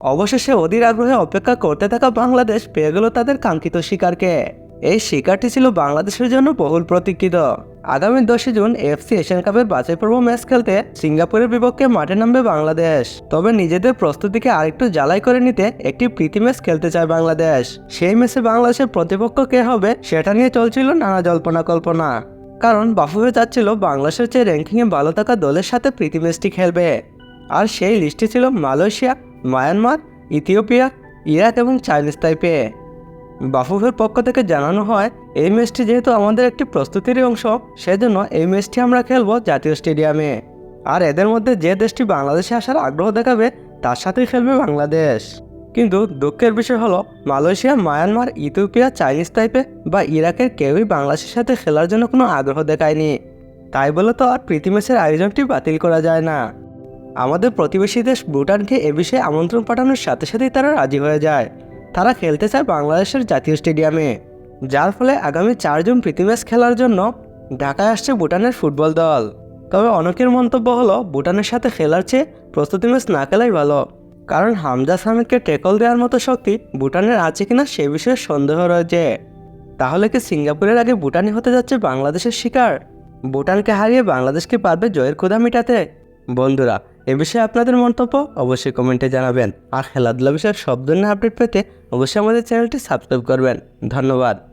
অবশেষে অধীর আগ্রহে অপেক্ষা করতে থাকা বাংলাদেশ পেয়ে গেল তাদের কাঙ্ক্ষিত শিকারকে। এই শিকারটি ছিল বাংলাদেশের জন্য বহুল প্রতীক্ষিত। আগামী দশই জুন এফসি এশিয়ান কাপের বাছাই পর্ব ম্যাচ খেলতে সিঙ্গাপুরের বিপক্ষে মাঠে নামবে বাংলাদেশ। তবে নিজেদের প্রস্তুতিকে আরেকটু জ্বালাই করে নিতে একটি প্রীতি ম্যাচ খেলতে চায় বাংলাদেশ। সেই ম্যাচে বাংলাদেশের প্রতিপক্ষ কে হবে সেটা নিয়ে চলছিল নানা জল্পনা কল্পনা। কারণ বাফুফে চাচ্ছিল বাংলাদেশের চেয়ে র্যাঙ্কিংয়ে ভালো থাকা দলের সাথে প্রীতি ম্যাচটি খেলবে। আর সেই লিস্টে ছিল মালয়েশিয়া মায়ানমার, ইথিওপিয়া, ইরাক এবং চাইনিজ তাইপে বাফুফের পক্ষ থেকে জানানো হয়, এই ম্যাচটি যেহেতু আমাদের একটি প্রস্তুতিরই অংশ, সেজন্য এই ম্যাচটি আমরা খেলব জাতীয় স্টেডিয়ামে। আর এদের মধ্যে যে দেশটি বাংলাদেশে আসার আগ্রহ দেখাবে, তার সাথেই খেলবে বাংলাদেশ। কিন্তু দুঃখের বিষয় হলো, মালয়েশিয়া, মায়ানমার, ইথিওপিয়া, চাইনিজ টাইপে বা ইরাকের কেউই বাংলাদেশের সাথে খেলার জন্য কোনো আগ্রহ দেখায়নি। তাই বলে তো আর প্রীতি ম্যাচের আয়োজনটি বাতিল করা যায় না। আমাদের প্রতিবেশী দেশ ভুটানকে এ বিষয়ে আমন্ত্রণ পাঠানোর সাথে সাথেই তারা রাজি হয়ে যায়। তারা খেলতে চায় বাংলাদেশের জাতীয় স্টেডিয়ামে, যার ফলে আগামী চার জুন প্রীতি ম্যাচ খেলার জন্য ঢাকায় আসছে ভুটানের ফুটবল দল। তবে অনেকের মন্তব্য হলো, ভুটানের সাথে খেলার চেয়ে প্রস্তুতি ম্যাচ না খেলাই ভালো। কারণ হামজা সামিদকে টেকল দেওয়ার মতো শক্তি ভুটানের আছে কিনা সে বিষয়ে সন্দেহ রয়েছে। তাহলে কি সিঙ্গাপুরের আগে ভুটানি হতে যাচ্ছে বাংলাদেশের শিকার? ভুটানকে হারিয়ে বাংলাদেশকে পারবে জয়ের ক্ষুধা মেটাতে? বন্ধুরা এ বিষয়ে আপনাদের মন্তব্য অবশ্যই কমেন্টে জানাবেন। আর খেলাধুলা বিষয়ে সব ধরনের আপডেট পেতে অবশ্যই আমাদের চ্যানেলটি সাবস্ক্রাইব করবেন। ধন্যবাদ।